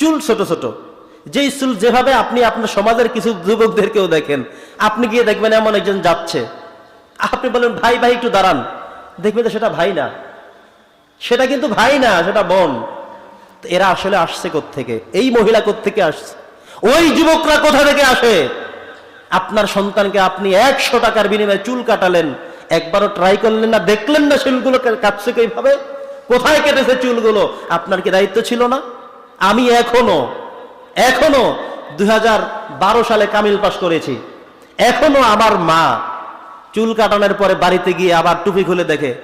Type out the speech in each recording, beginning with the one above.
চুল ছোট ছোট। যেই চুল যেভাবে আপনি আপনার সমাজের কিছু যুবকদেরকেও দেখেন, আপনি গিয়ে দেখবেন এমন একজন যাচ্ছে। আপনি বলেন, ভাই ভাই, একটু দাঁড়ান। দেখবেন তো সেটা ভাই না। সেটা কিন্তু ভাই না, সেটা বোন। এরা আসলে আসছে থেকে এই মহিলা থেকে আসছে? ওই যুবকরা কোথা থেকে আসে? আপনার সন্তানকে আপনি একশো টাকার বিনিময়ে চুল কাটালেন। একবারও ট্রাই করলেন না, দেখলেন না চুলগুলো কাটছে কীভাবে? কোথায় কেটেছে চুলগুলো? আপনার কি দায়িত্ব ছিল না? আমি এখনও এখনও দু হাজার বারো সালে কামিল পাস করেছি। এখনও আমার মা চুল কাটানোর পরে বাড়িতে গিয়ে আবার টুপি খুলে দেখে,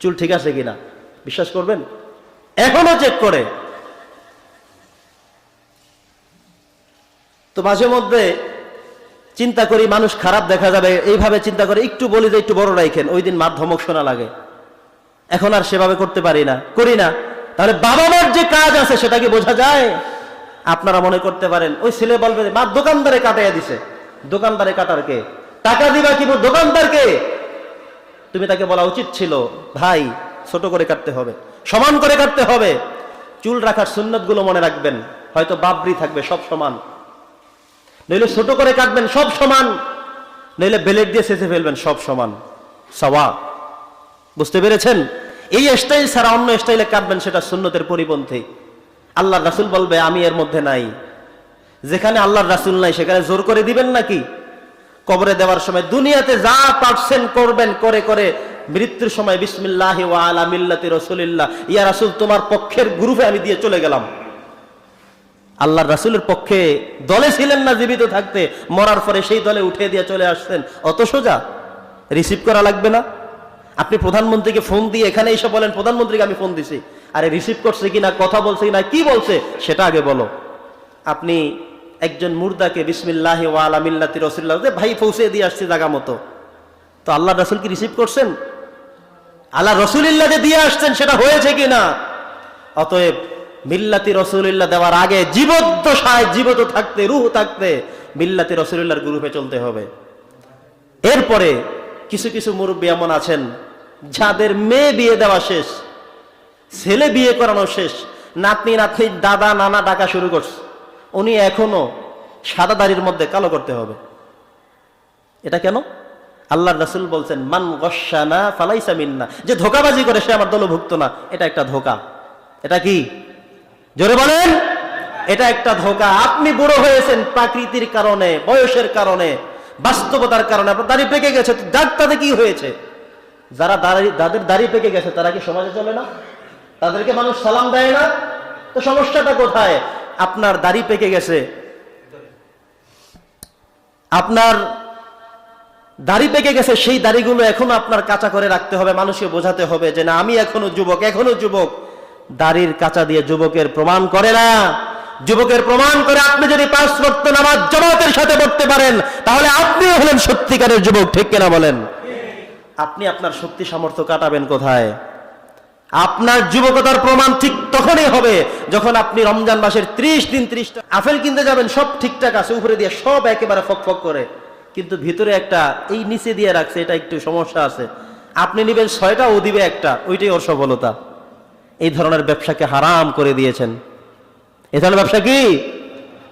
চুল ঠিক আছে কিনা? বিশ্বাস করবেন? এখনও চেক করে। তো মাঝে মধ্যে চিন্তা করি মানুষ খারাপ দেখা যাবে, এইভাবে চিন্তা করে একটু বলি যে একটু বড় রাখেন ওই দিন মার ধমক শোনা লাগে। এখন আর সেভাবে করতে পারি না, করি না। তাহলে বাবা মার যে কাজ আছে, সেটা কি বোঝা যায়? আপনারা মনে করতে পারেন, ওই ছেলে বলবে, মা, দোকানদারে কাটাইয়া দিছে। দোকানদারে কাটার কে? টাকা দিবা কি দোকানদারকে তুমি তাকে বলা উচিত ছিল, ভাই, ছোট করে কাটতে হবে, সমান করে কাটতে হবে। চুল রাখার সুন্নতগুলো মনে রাখবেন, হয়তো বাবরি থাকবে, সব সমান। নইলে ছোট করে কাটবেন, সব সমান। নইলে বেলেট দিয়ে সেচে ফেলবেন, সব সমান। সওয়া বুঝতে পেরেছেন? এই স্টাইল ছাড়া অন্য স্টাইলে কাটবেন সেটা সুন্নতের পরিপন্থী। আল্লাহ রাসুল বলবে, আমি এর মধ্যে নাই। যেখানে আল্লাহর রাসুল নাই, সেখানে জোর করে দিবেন নাকি? কবরে দেওয়ার সময় দুনিয়াতে যা পারছেন করবেন, করে করে মৃত্যুর সময়, বিসমিল্লাহ আলা রসুলিল্লাহ। ইয়া রাসুল, তোমার পক্ষের গ্রুপে আমি দিয়ে চলে গেলাম। আল্লাহর রাসুলের পক্ষে দলে ছিলেন না, জীবিত থাকতে। মরার পরে সেই দলে উঠে দিয়ে চলে আসছেন। অত সোজা? রিসিভ করা লাগবে না? আপনি প্রধানমন্ত্রীকে ফোন দিয়ে এখানে এসে বলেন, প্রধানমন্ত্রীকে আমি ফোন দিছি। আরে রিসিভ করছে কিনা, কথা বলছে কিনা, কি বলছে, সেটা আগে বলো। আপনি একজন মুর্দাকে বিসমিল্লাহ ওয়ালা মিল্লাতি রসুল্লাহ ভাই পৌঁছে দিয়ে আসছে জায়গা মতো। তো আল্লাহ রসুল কি রিসিভ করছেন? আল্লাহ রসুলিল্লাহ যে দিয়ে আসছেন, সেটা হয়েছে কিনা? অতএব মিল্লাতি রসুলিল্লাহ দেওয়ার আগে জীবদ্দশায় জীবত থাকতে, রুহ থাকতে মিল্লাতি রসুলিল্লাহর গ্রুপে চলতে হবে। এরপরে কিছু কিছু মুরব্বী এমন আছেন যাদের মেয়ে বিয়ে দেওয়া শেষ, ছেলে বিয়ে করানো শেষ, নাতনি নাতনি, দাদা, নানা ডাকা শুরু করছে। উনি এখনও সাদা দাড়ির মধ্যে কালো করতে হবে। এটা কেন? আল্লাহ রাসুল বলছেন, মান গসানা ফালাইসা মিন্না। যে ধোকাবাজি করে সে আমার দলভুক্ত না, এটা একটা ধোকা। এটা কি? জোরে বলেন, এটা একটা ধোকা। আপনি বুড়ো হয়েছেন প্রাকৃতির কারণে, বয়সের কারণে, বাস্তবতার কারণে, আপনার দাড়ি পেকে গেছে তাতে কি হয়েছে? যারা যাদের দাড়ি পেকে গেছে, তারা কি সমাজে চলে না? তাদেরকে মানুষ সালাম দেয় না? তো সমস্যাটা কোথায়? আপনার দাড়ি পেকে গেছে। আপনার দাড়ি পেকে গেছে, সেই দাড়িগুলো এখনও আপনার কাঁচা করে রাখতে হবে, মানুষকে বোঝাতে হবে যে না, আমি এখনও যুবক এখনও যুবক। দাড়ির কাঁচা দিয়ে যুবকের প্রমাণ করে না। যুবকের প্রমাণ করে আপনি যদি পাঁচ ওয়াক্ত নামাজ জামাতের সাথে পড়তে পারেন, তাহলে আপনিও হলেন সত্যিকারের যুবক, ঠিক কিনা বলেন? আপনি আপনার শক্তি সামর্থ্য কাটাবেন কোথায়? আপনার যুবকতার প্রমাণ ঠিক তখনই হবে যখন আপনি রমজান মাসের ত্রিশ দিন ত্রিশটা আপেল কিনতে যাবেন, সব ঠিকঠাক আছে, উপরে দিয়ে সব একেবারে ফক ফক করে। কিন্তু ভিতরে একটা এই নিচে দিয়ে রাখছে, এটা একটু সমস্যা আছে। আপনি নেবেন ছয়টা, ও দিবে একটা, ওইটাই ওর সফলতা। এই ধরনের ব্যবসাকে হারাম করে দিয়েছেন। এ ধরনের ব্যবসা কি?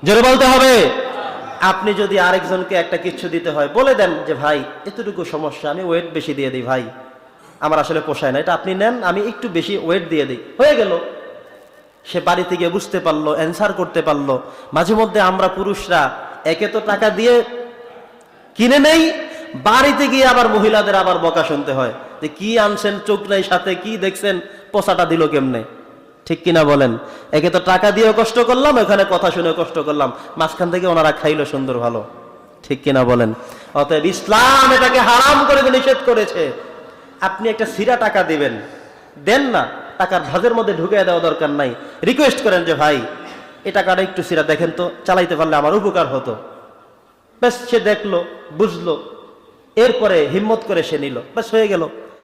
জোরে বলতে হবে। আপনি যদি আরেকজনকে একটা কিছু দিতে হয়, বলে দেন যে, ভাই, এতটুকু সমস্যা, আমি ওয়েট বেশি দিয়ে দিই, ভাই। আমার আসলে পোষায় না। এটা আপনি নেন, আমি একটু বেশি ওয়েট দিয়ে দিই। হয়ে গেল। সে বাড়িতে গিয়ে বুঝতে পারল অ্যান্সার করতে পারল। মাঝে মধ্যে আমরা পুরুষরা একে তো টাকা দিয়ে কিনে নেই, বাড়িতে গিয়ে আবার মহিলাদের আবার বকা শুনতে হয়। যে, কি আনছেন, চোখ নাই সাথে, কি দেখছেন, পোষাটা দিল কেমনে? ঠিক কিনা বলেন? একে তো টাকা দিয়েও কষ্ট করলাম, এখানে কথা শুনে কষ্ট করলাম। মাঝখান থেকে ওনারা খাইলো সুন্দর ভালো। ঠিক কিনা বলেন? অতএব ইসলাম এটাকে হারাম করে নিষেধ করেছে। আপনি একটা সিরা টাকা দিবেন, দেন না, টাকার ভাজের মধ্যে ঢুকে দেওয়া দরকার নাই। রিকোয়েস্ট করেন যে, ভাই, এই টাকাটা একটু সিরা দেখেন তো, চালাইতে পারলে আমার উপকার হতো। ব্যাস, সে দেখল, বুঝলো। এরপরে হিম্মত করে সে নিল। ব্যাস, হয়ে গেল।